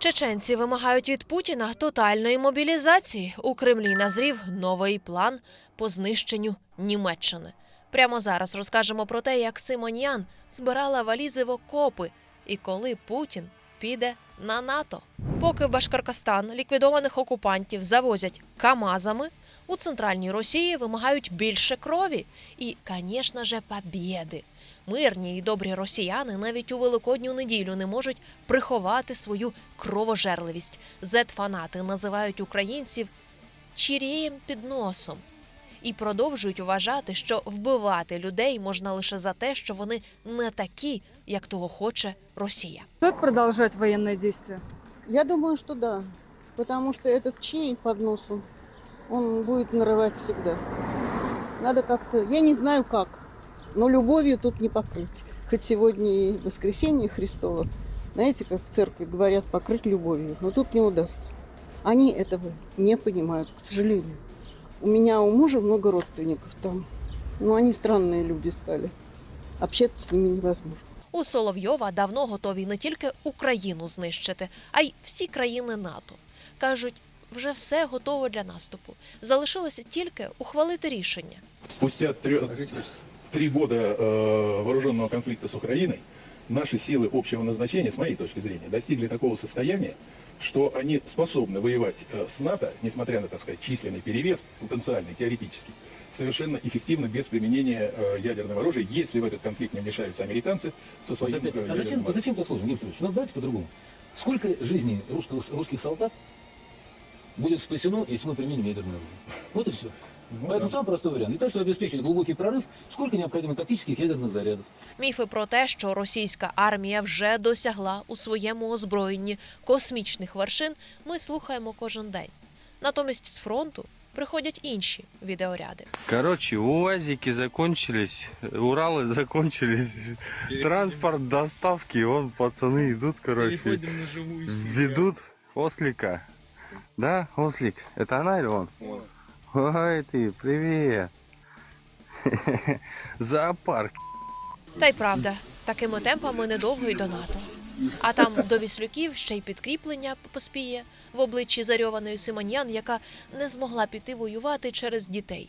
Чеченці вимагають від Путіна тотальної мобілізації. У Кремлі назрів новий план по знищенню Німеччини. Прямо зараз розкажемо про те, як Симоньян збирала валізи в окопи і коли Путін піде на НАТО. Поки в Башкоркостан ліквідованих окупантів завозять камазами, у центральній Росії вимагають більше крові і, звісно же, побєди. Мирні і добрі росіяни навіть у великодню неділю не можуть приховати свою кровожерливість. Зет-фанати називають українців чірієм під носом і продовжують вважати, що вбивати людей можна лише за те, що вони не такі, як того хоче Росія. Стоит продолжать военные действия? Я думаю, что да. Потому что этот чей под носом, он будет нарывать всегда. Надо как-то, я не знаю как, но любовью тут не покрыть. Хоть сегодня и воскресенье Христово, знаете, как в церкви говорят, покрыть любовью, но тут не удастся. Они этого не понимают, к сожалению. У меня у мужа много родственников там, но они странные люди стали. Общаться с ними невозможно. У Соловйова давно готові не тільки Україну знищити, а й всі країни НАТО. кажуть, вже все готово для наступу. Залишилося тільки ухвалити рішення. Спустя трё- три года э, вооруженного конфликта с Украиной наши силы общего назначения, с моей точки зрения, достигли такого состояния, что они способны воевать э, с НАТО, несмотря на, так сказать, численный перевес, потенциальный, теоретический, совершенно эффективно, без применения э, ядерного оружия, если в этот конфликт не вмешаются американцы со своим Вот опять, э, а зачем, ядерным а зачем так сложно, Виктор Ильич? Ну, давайте по-другому. Сколько жизней русского, русских солдат будет спасено, если мы применим ядерное оружие? Вот и все. Ну, Поэтому да. самый простой вариант. Для того, чтобы обеспечить глубокий прорыв, сколько необходимо тактических ядерных зарядов? Міфи про те, що російська армія вже досягла у своєму озброєнні космічних вершин, ми слухаємо кожен день. Натомість з фронту приходять інші відеоряди. Короче, УАЗики закончились, Уралы закончились, транспорт доставки, вон пацаны идут, короче, ведут ослика. Да, ослик? Это она или он? Ой ты, привет. Зоопарк. Та й правда, такими темпами недовго й до НАТО. А там до віслюків ще й підкріплення поспіє в обличчі зарьованої Симоньян, яка не змогла піти воювати через дітей.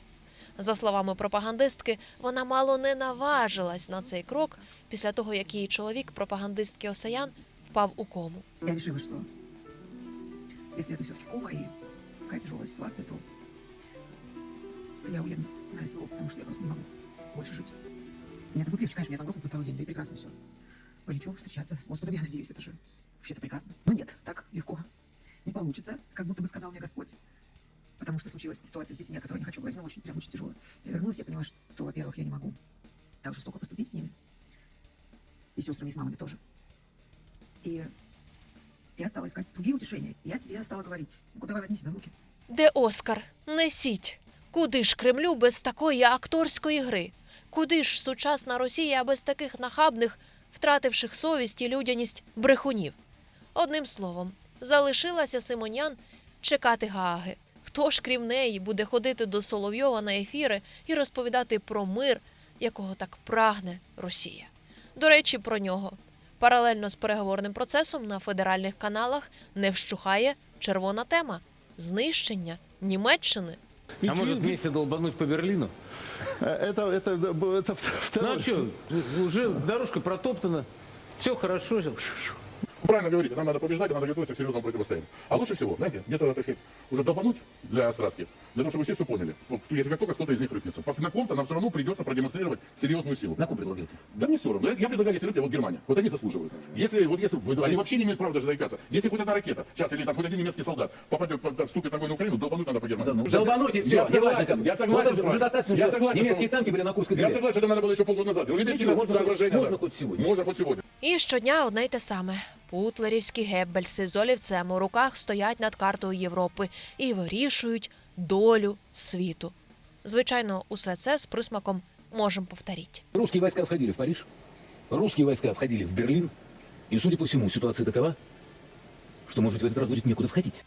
За словами пропагандистки, вона мало не наважилась на цей крок після того, як її чоловік, пропагандистки Осаян, впав у кому. Я решила, что если это все-таки кома и такая тяжелая ситуация, то я уеду на СВО, потому что я просто не могу больше жить. Мне это будет легче, конечно, меня там грохнут на второй день, да и прекрасно все. Полечу встречаться с Господом, я надеюсь, это же вообще-то прекрасно. Но нет, так легко не получится, как будто бы сказал мне Господь. Потому что случилась ситуация с детьми, о которой не хочу говорить, но очень, прям очень тяжелая. Я вернулась, я поняла, что, во-первых, я не могу так жестоко поступить с ними. И с сестрами, и с мамами тоже. И я стала искать другие утешения. Я себе стала говорить, ну возьми себя в руки. Де Оскар? Несіть. Куди ж Кремлю без такої акторської гри? Куди ж сучасна Росія без таких нахабних, втративших совість і людяність брехунів? Одним словом, залишилася Симонян чекати Гааги. Хто ж крім неї буде ходити до Соловйова на ефіри і розповідати про мир, якого так прагне Росія? До речі, про нього. Паралельно з переговорним процесом на федеральних каналах не вщухає червона тема знищення Німеччини. А может вместе долбануть по Берлину? Это, это, это, Ну а что, уже дорожка протоптана, все хорошо. Правильно говорите, нам надо побеждать, и надо готовиться к серьезному противостоянию. А лучше всего, знаете, где-то, так сказать, уже долбануть для страстки, для того, чтобы все все поняли. Вот, если как только кто-то из них рыпнется. Пок- На ком-то нам все равно придется продемонстрировать серьезную силу. На ком предлагаете? Да мне все равно. Я, я предлагаю, если рыпнят, вот Германия. Вот они заслуживают. Если, вот если, вы- они вообще не имеют права даже заикаться. Если хоть одна ракета, сейчас, или там хоть один немецкий солдат попадет, под- стукает ногой на Украину, долбануть надо по Германии. Да ну, Уже- долбануть, и Я все, я согласен, согласен. я согласен. Вот с вами. уже достаточно, я что согласен, немецкие что- танки были на Курской Я земле. согласен, что это надо было еще полгода назад. Юридически Ничего, можно- соображения, можно да. хоть сегодня. Можно хоть сегодня. І щодня одне й те саме. Путлерівські геббельси з олівцем у руках стоять над картою Європи і вирішують долю світу. Звичайно, усе це з присмаком можемо повторити. Русські війська входили в Париж, русські війська входили в Берлін, і судя по всьому, ситуація такова, що може в цей раз буде нікуди входить.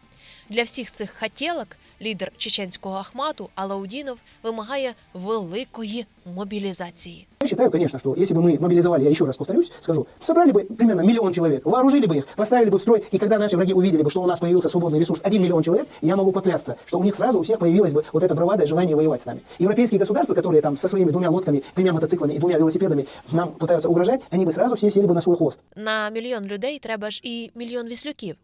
Для всіх цих хотєлок лідер чеченського Ахмату Алаудінов вимагає великої мобілізації. Я считаю, конечно, что если бы мы мобилизовали, я еще раз повторюсь, скажу, собрали бы примерно миллион человек, вооружили бы их, поставили бы в строй, и когда наши враги увидели бы, что у нас появился свободный ресурс 1 миллион человек, я могу поклясться, что у них сразу у всех появилась бы вот эта бравада и желание воевать с нами. Европейские государства, которые там со своими двумя лодками, тремя мотоциклами и двумя велосипедами нам пытаются угрожать, они бы сразу все сели бы на свой хвост. На мільйон людей треба ж і мільйон віслюків.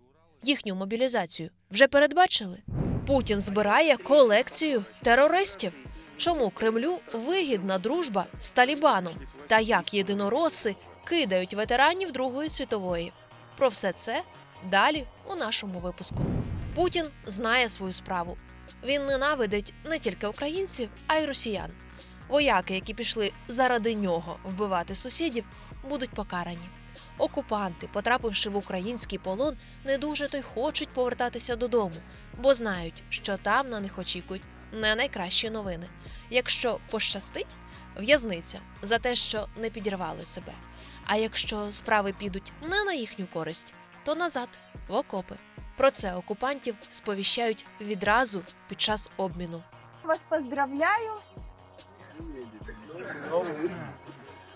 Їхню мобілізацію вже передбачили. Путін збирає колекцію терористів. Чому Кремлю вигідна дружба з Талібаном та як єдинороси кидають ветеранів Другої світової? Про все це далі у нашому випуску. Путін знає свою справу. Він ненавидить не тільки українців, а й росіян. Вояки, які пішли заради нього вбивати сусідів, будуть покарані. Окупанти, потрапивши в український полон, не дуже то й хочуть повертатися додому, бо знають, що там на них очікують не найкращі новини. Якщо пощастить, в'язниця за те, що не підірвали себе. А якщо справи підуть не на їхню користь, то назад в окопи. Про це окупантів сповіщають відразу під час обміну. Вас поздравляю.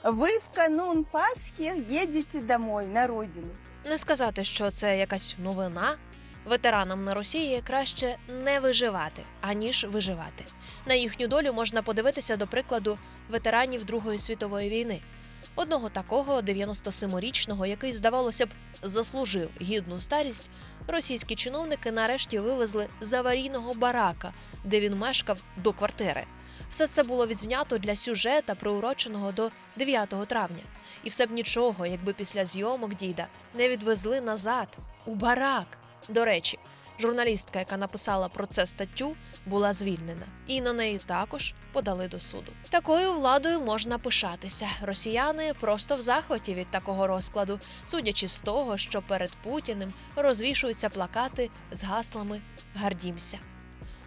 Вы в канун Пасхи едете домой, на родину. Не сказати, що це якась новина. Ветеранам на Росії краще не виживати, аніж виживати. На їхню долю можна подивитися до прикладу ветеранів Другої світової війни. Одного такого 97-річного, який, здавалося б, заслужив гідну старість, російські чиновники нарешті вивезли з аварійного барака, де він мешкав до квартири. Все це було відзнято для сюжета, приуроченого до 9 травня. І все б нічого, якби після зйомок діда не відвезли назад у барак. До речі, журналістка, яка написала про це статтю, була звільнена, і на неї також подали до суду. Такою владою можна пишатися. Росіяни просто в захваті від такого розкладу, судячи з того, що перед Путіним розвішуються плакати з гаслами Гардімся.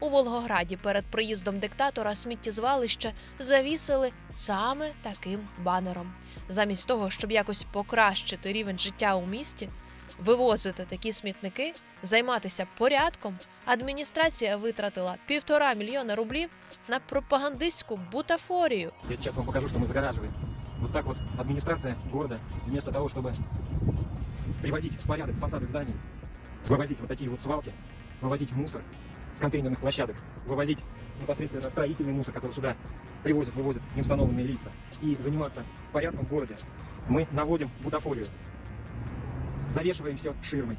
У Волгограді перед приїздом диктатора сміттєзвалище завісили саме таким банером. Замість того, щоб якось покращити рівень життя у місті, вивозити такі смітники, займатися порядком, адміністрація витратила півтора мільйона рублів на пропагандистську бутафорію. Я сейчас вам покажу, что мы загораживаем. Вот так вот администрация города, вместо того, чтобы приводить в порядок фасады зданий, вывозить вот такие вот свалки, вывозить мусор с контейнерных площадок, вывозить непосредственно строительный мусор, который сюда привозят, вывозят неустановленные лица, и заниматься порядком в городе, мы наводим бутафорию, завешиваем все ширмой.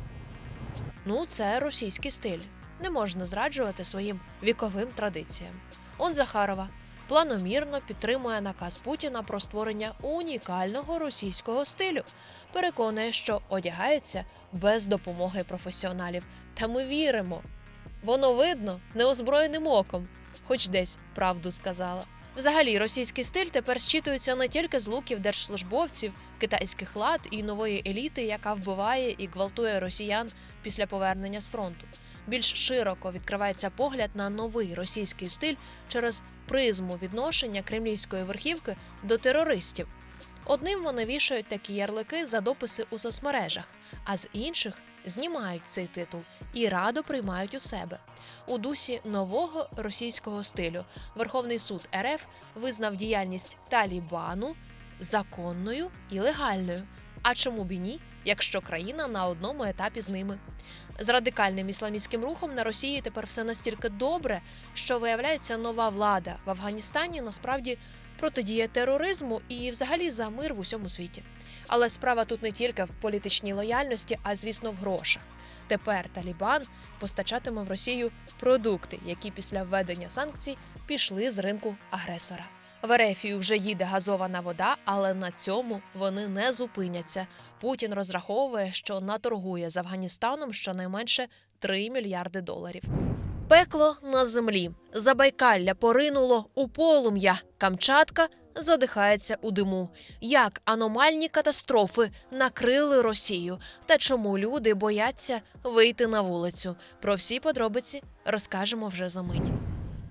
Ну, це російський стиль. Не можна зраджувати своїм віковим традиціям. Он Захарова планомірно підтримує наказ Путіна про створення унікального російського стилю. Переконує, що одягається без допомоги професіоналів. Та ми віримо. Воно видно неозброєним оком, хоч десь правду сказала. Взагалі, російський стиль тепер зчитується не тільки з луків держслужбовців, китайських лад і нової еліти, яка вбиває і гвалтує росіян після повернення з фронту. Більш широко відкривається погляд на новий російський стиль через призму відношення кремлівської верхівки до терористів. Одним вони вішають такі ярлики за дописи у соцмережах, а з інших знімають цей титул і радо приймають у себе. У дусі нового російського стилю Верховний суд РФ визнав діяльність Талібану законною і легальною. А чому б і ні, якщо країна на одному етапі з ними? З радикальним ісламістським рухом на Росії тепер все настільки добре, що виявляється нова влада в Афганістані насправді протидіє тероризму і взагалі за мир в усьому світі. Але справа тут не тільки в політичній лояльності, а звісно в грошах. Тепер Талібан постачатиме в Росію продукти, які після введення санкцій пішли з ринку агресора. В Ерефію вже їде газована вода, але на цьому вони не зупиняться. Путін розраховує, що наторгує з Афганістаном щонайменше 3 мільярди доларів. Пекло на землі. Забайкалля поринуло у полум'я. Камчатка задихається у диму. Як аномальні катастрофи накрили Росію та чому люди бояться вийти на вулицю? Про всі подробиці розкажемо вже за мить.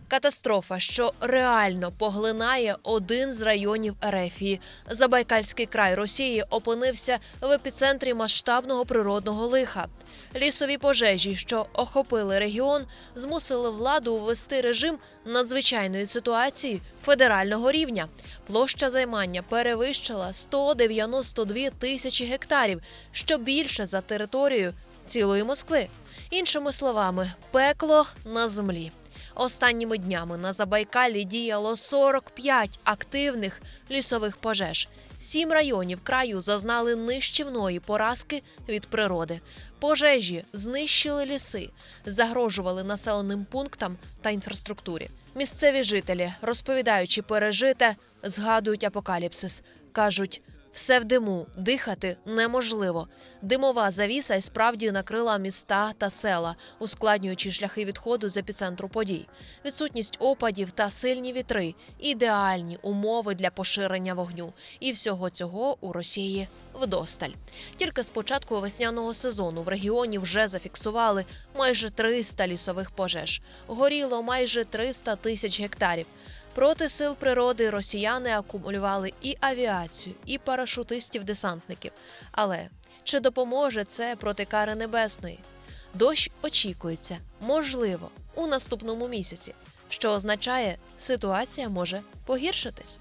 Катастрофа, що реально поглинає один з районів Ерефії. Забайкальський край Росії опинився в епіцентрі масштабного природного лиха. Лісові пожежі, що охопили регіон, змусили владу ввести режим надзвичайної ситуації федерального рівня. Площа займання перевищила 192 тисячі гектарів, що більше за територію цілої Москви. Іншими словами, пекло на землі. Останніми днями на Забайкалі діяло 45 активних лісових пожеж. Сім районів краю зазнали нищівної поразки від природи. Пожежі знищили ліси, загрожували населеним пунктам та інфраструктурі. Місцеві жителі, розповідаючи пережите, згадують апокаліпсис. кажуть, все в диму, дихати неможливо. Димова завіса й справді накрила міста та села, ускладнюючи шляхи відходу з епіцентру подій. Відсутність опадів та сильні вітри ідеальні умови для поширення вогню. І всього цього у Росії вдосталь. Тільки з початку весняного сезону в регіоні вже зафіксували майже 300 лісових пожеж. Горіло майже 300 тисяч гектарів. Проти сил природи росіяни акумулювали і авіацію, і парашутистів-десантників. Але чи допоможе це проти кари небесної? Дощ очікується, можливо, у наступному місяці, що означає, ситуація може погіршитись.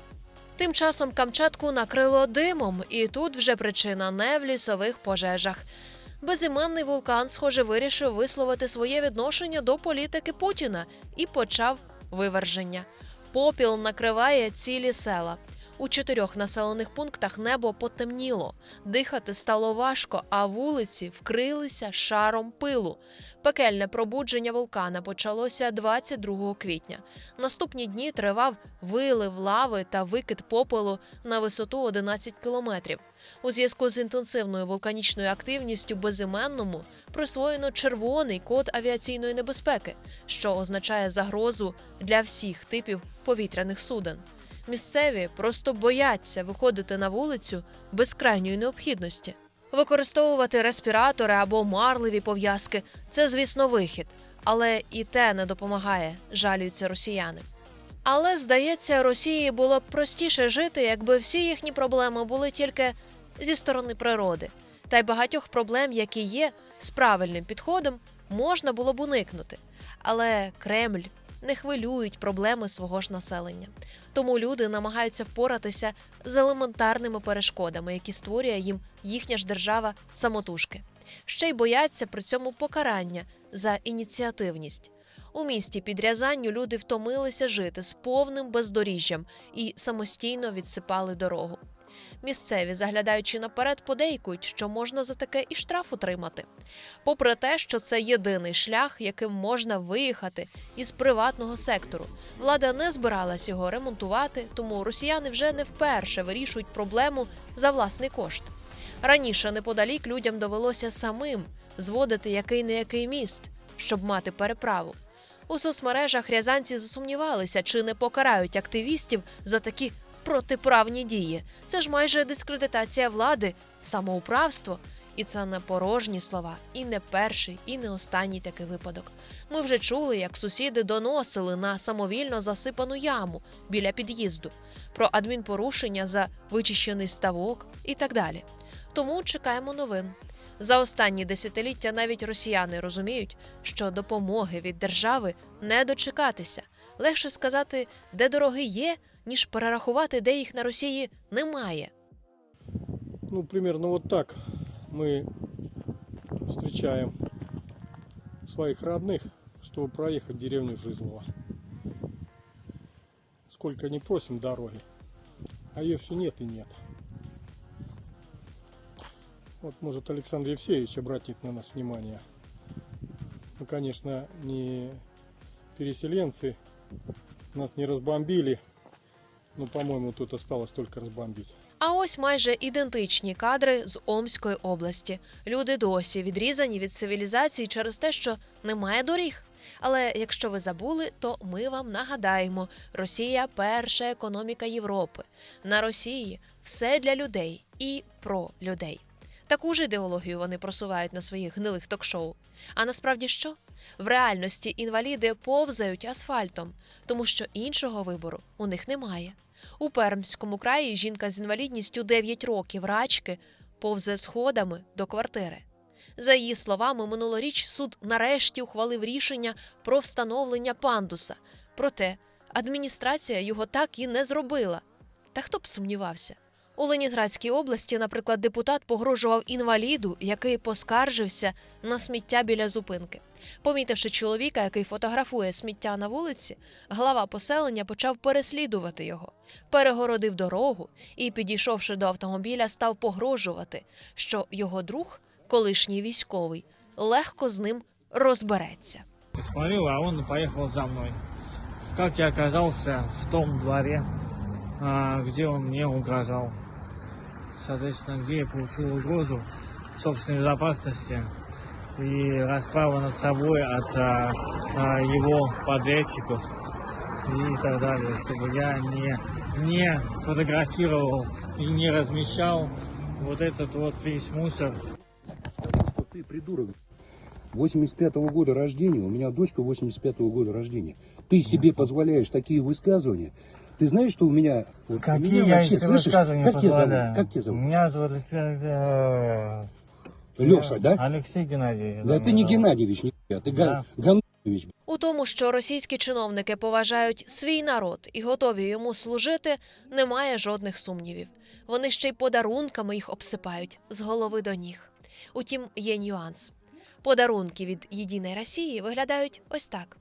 Тим часом Камчатку накрило димом, і тут вже причина не в лісових пожежах. Безіменний вулкан, схоже, вирішив висловити своє відношення до політики Путіна і почав виверження. Попіл накриває цілі села. У чотирьох населених пунктах небо потемніло, дихати стало важко, а вулиці вкрилися шаром пилу. Пекельне пробудження вулкана почалося 22 квітня. Наступні дні тривав вилив лави та викид попелу на висоту 11 кілометрів. У зв'язку з інтенсивною вулканічною активністю безіменному присвоєно червоний код авіаційної небезпеки, що означає загрозу для всіх типів повітряних суден. Місцеві просто бояться виходити на вулицю без крайньої необхідності. Використовувати респіратори або марливі пов'язки це, звісно, вихід, але і те не допомагає, жалюються росіяни. Але здається, Росії було б простіше жити, якби всі їхні проблеми були тільки зі сторони природи. Та й багатьох проблем, які є, з правильним підходом можна було б уникнути. Але Кремль не хвилюють проблеми свого ж населення. Тому люди намагаються впоратися з елементарними перешкодами, які створює їм їхня ж держава самотужки. Ще й бояться при цьому покарання за ініціативність. У місті під Рязанню люди втомилися жити з повним бездоріжжям і самостійно відсипали дорогу. Місцеві, заглядаючи наперед, подейкують, що можна за таке і штраф отримати. Попри те, що це єдиний шлях, яким можна виїхати із приватного сектору. Влада не збиралась його ремонтувати, тому росіяни вже не вперше вирішують проблему за власний кошт. Раніше неподалік людям довелося самим зводити який не який міст, щоб мати переправу. У соцмережах рязанці засумнівалися, чи не покарають активістів за такі протиправні дії. Це ж майже дискредитація влади, самоуправство. І це не порожні слова, і не перший, і не останній такий випадок. Ми вже чули, як сусіди доносили на самовільно засипану яму біля під'їзду, про адмінпорушення за вичищений ставок і так далі. Тому чекаємо новин. За останні десятиліття навіть росіяни розуміють, що допомоги від держави не дочекатися. Легше сказати, де дороги є, ніж перерахувати, де їх на Росії немає. Ну, примерно вот так мы встречаем своих родных, чтобы проехать в деревню Жизлово. Сколько не просим дороги, а ее все нет и нет. Вот может Александр Евсеевич обратит на нас внимание. Мы, конечно, не переселенцы, нас не разбомбили, но, по-моему, тут осталось только разбомбить. А ось майже ідентичні кадри з Омської області. Люди досі відрізані від цивілізації через те, що немає доріг. Але якщо ви забули, то ми вам нагадаємо: Росія перша економіка Європи. На Росії все для людей і про людей. Таку ж ідеологію вони просувають на своїх гнилих ток-шоу. А насправді що? В реальності інваліди повзають асфальтом, тому що іншого вибору у них немає. У Пермському краї жінка з інвалідністю 9 років рачки повзе сходами до квартири. За її словами, минулоріч суд нарешті ухвалив рішення про встановлення пандуса. Проте адміністрація його так і не зробила. Та хто б сумнівався? У Ленінградській області, наприклад, депутат погрожував інваліду, який поскаржився на сміття біля зупинки. Помітивши чоловіка, який фотографує сміття на вулиці, глава поселення почав переслідувати його, перегородив дорогу і, підійшовши до автомобіля, став погрожувати, що його друг, колишній військовий, легко з ним розбереться. Смотрю, а он поехал за мной. Как я оказался в том дворе, а, где он мне угрожал. Соответственно, где я получил угрозу собственной безопасности и расправа над собой от а, а, его подрядчиков и так далее, чтобы я не, не фотографировал и не размещал вот этот вот весь мусор Ты придурок. 85-го года рождения, у меня дочка 85-го года рождения. Ты себе позволяешь такие высказывания. Ты знаешь, что у меня... Вот, у Какие меня я вообще, эти слышишь, высказывания как тебя позволяю? зовут? Как тебя зовут? Меня зовут э, Леша, да? Алексей Геннадьевич. Да ты не Геннадьевич, нихуя, ты Да. Ган- Ганович. У тому, що російські чиновники поважають свій народ і готові йому служити, немає жодних сумнівів. Вони ще й подарунками їх обсипають з голови до ніг. Утім, є нюанс. Подарунки від Єдиної Росії виглядають ось так: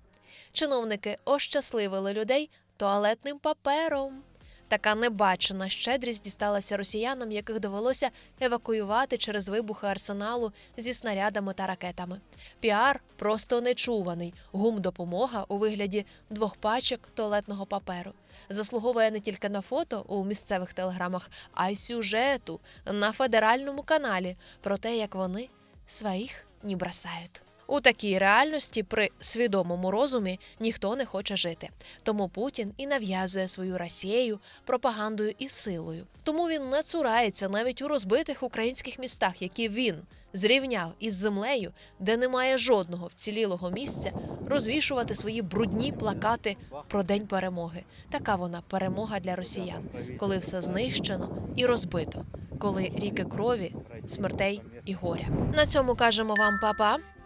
чиновники ощасливили людей туалетним папером. Така небачена щедрість дісталася росіянам, яких довелося евакуювати через вибухи арсеналу зі снарядами та ракетами. Піар просто нечуваний. Гум-допомога у вигляді двох пачок туалетного паперу заслуговує не тільки на фото у місцевих телеграмах, а й сюжету на федеральному каналі про те, як вони своїх не бросають. У такій реальності при свідомому розумі ніхто не хоче жити. Тому Путін і нав'язує свою Росію пропагандою і силою. Тому він не цурається навіть у розбитих українських містах, які він зрівняв із землею, де немає жодного вцілілого місця, розвішувати свої брудні плакати про день перемоги. Така вона перемога для росіян, коли все знищено і розбито, коли ріки крові, смертей і горя. На цьому кажемо вам па-па.